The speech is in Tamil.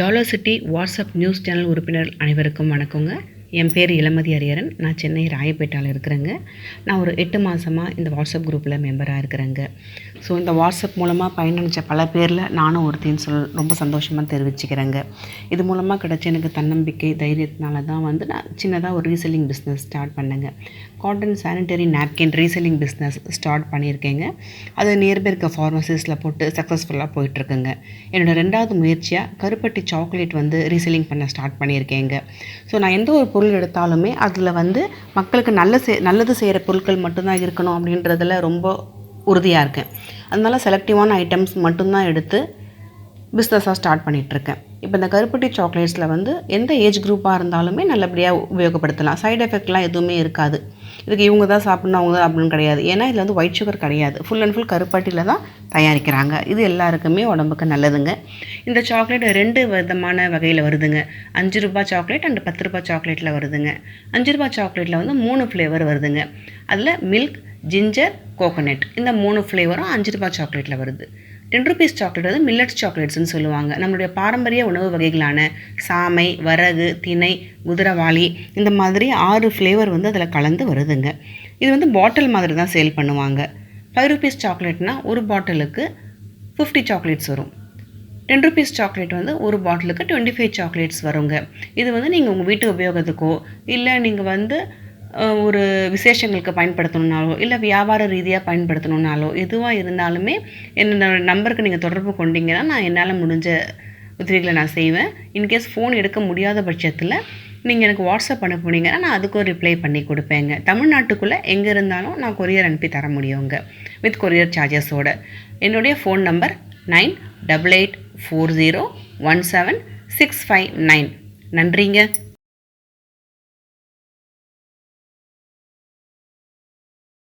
Dollar city WhatsApp news channel உறுப்பினர் அனைவருக்கும் வணக்கங்க. என் பேர் இளமதி அரியரன். நான் சென்னை ராயப்பேட்டாவில் இருக்கிறேங்க. நான் ஒரு எட்டு மாதமாக இந்த வாட்ஸ்அப் குரூப்பில் மெம்பராக இருக்கிறேங்க. ஸோ இந்த வாட்ஸ்அப் மூலமாக பயனடைஞ்ச பல பேரில் நானும் ஒருத்தின்னு சொல் ரொம்ப சந்தோஷமாக தெரிவிச்சுக்கிறேங்க. இது மூலமாக கிடச்ச எனக்கு தன்னம்பிக்கை தைரியத்தினால தான் வந்து நான் சின்னதாக ஒரு ரீசெல்லிங் பிஸ்னஸ் ஸ்டார்ட் பண்ணேங்க. Cotton sanitary napkin reselling business start பண்ணியிருக்கேங்க. அது நியர்பை இருக்க ஃபார்மசிஸில் போட்டு சக்ஸஸ்ஃபுல்லாக போயிட்டுருக்குங்க. என்னோடய ரெண்டாவது முயற்சியாக கருப்பட்டி சாக்லேட் வந்து ரீசெல்லிங் பண்ண ஸ்டார்ட் பண்ணியிருக்கேங்க. ஸோ நான் எந்த ஒரு பொருள் எடுத்தாலுமே அதில் வந்து மக்களுக்கு நல்ல செ நல்லது செய்கிற பொருட்கள் மட்டும்தான் இருக்கணும் அப்படின்றதில் ரொம்ப உறுதியாக இருக்கேன். அதனால் செலக்டிவான ஐட்டம்ஸ் மட்டும்தான் எடுத்து பிஸ்னஸாக ஸ்டார்ட் பண்ணிகிட்ருக்கேன் இப்போ இந்த கருப்பட்டி சாக்லேட்ஸில் வந்து எந்த ஏஜ் குரூப்பாக இருந்தாலுமே நல்லபடியாக உபயோகப்படுத்தலாம். சைடு எஃபெக்ட்லாம் எதுவுமே இருக்காது. இதுக்கு இவங்க தான் சாப்பிட்ணும் அவங்க தான் அப்படின்னு கிடையாது. ஏன்னா இதில் வந்து ஒயிட் சுகர் கிடையாது. ஃபுல் அண்ட் ஃபுல் கருப்பட்டியில் தான் தயாரிக்கிறாங்க. இது எல்லாருக்குமே உடம்புக்கு நல்லதுங்க. இந்த சாக்லேட் ரெண்டு விதமான வகையில் வருதுங்க. அஞ்சு ரூபாய் சாக்லேட் அண்ட் பத்து ரூபாய் சாக்லேட்டில் வருதுங்க. அஞ்சு ரூபாய் சாக்லேட்டில் வந்து மூணு ஃப்ளேவர் வருதுங்க. அதில் மில்க் ஜிஞ்சர் கோகோனட் இந்த மூணு ஃப்ளேவரும் அஞ்சு ரூபாய் சாக்லேட்டில் வருது. டென் ருபீஸ் சாக்லேட் வந்து மில்லட்ஸ் சாக்லேட்ஸ்னு சொல்லுவாங்க. நம்மளுடைய பாரம்பரிய உணவு வகைகளான சாமை வரகு திணை குதிரவாளி இந்த மாதிரி ஆறு ஃப்ளேவர் வந்து அதில் கலந்து வருதுங்க. இது வந்து பாட்டில் மாதிரி தான் சேல் பண்ணுவாங்க. ஃபைவ் ருபீஸ் சாக்லேட்னா ஒரு பாட்டிலுக்கு ஃபிஃப்டி சாக்லேட்ஸ் வரும். டென் ருபீஸ் சாக்லேட் வந்து ஒரு பாட்டிலுக்கு டுவெண்ட்டி ஃபைவ் சாக்லேட்ஸ் வருங்க. இது வந்து நீங்கள் உங்கள் வீட்டு உபயோகத்துக்கோ இல்லை நீங்கள் வந்து ஒரு விசேஷங்களுக்கு பயன்படுத்தணுன்னாலோ இல்லை வியாபார ரீதியாக பயன்படுத்தணுன்னாலோ எதுவாக இருந்தாலுமே என்னோட நம்பருக்கு நீங்கள் தொடர்பு கொண்டீங்கன்னா நான் என்னால் முடிஞ்ச உதவிகளை நான் செய்வேன். இன்கேஸ் ஃபோன் எடுக்க முடியாத பட்சத்தில் நீங்கள் எனக்கு வாட்ஸ்அப் அனுப்புனீங்கன்னா நான் அதுக்கும் ரிப்ளை பண்ணி கொடுப்பேங்க. தமிழ்நாட்டுக்குள்ளே எங்கே இருந்தாலும் நான் கொரியர் அனுப்பி தர முடியுங்க. வித் கொரியர் சார்ஜஸோட என்னுடைய phone number nine double eight four zero one seven six five nine நன்றிங்க.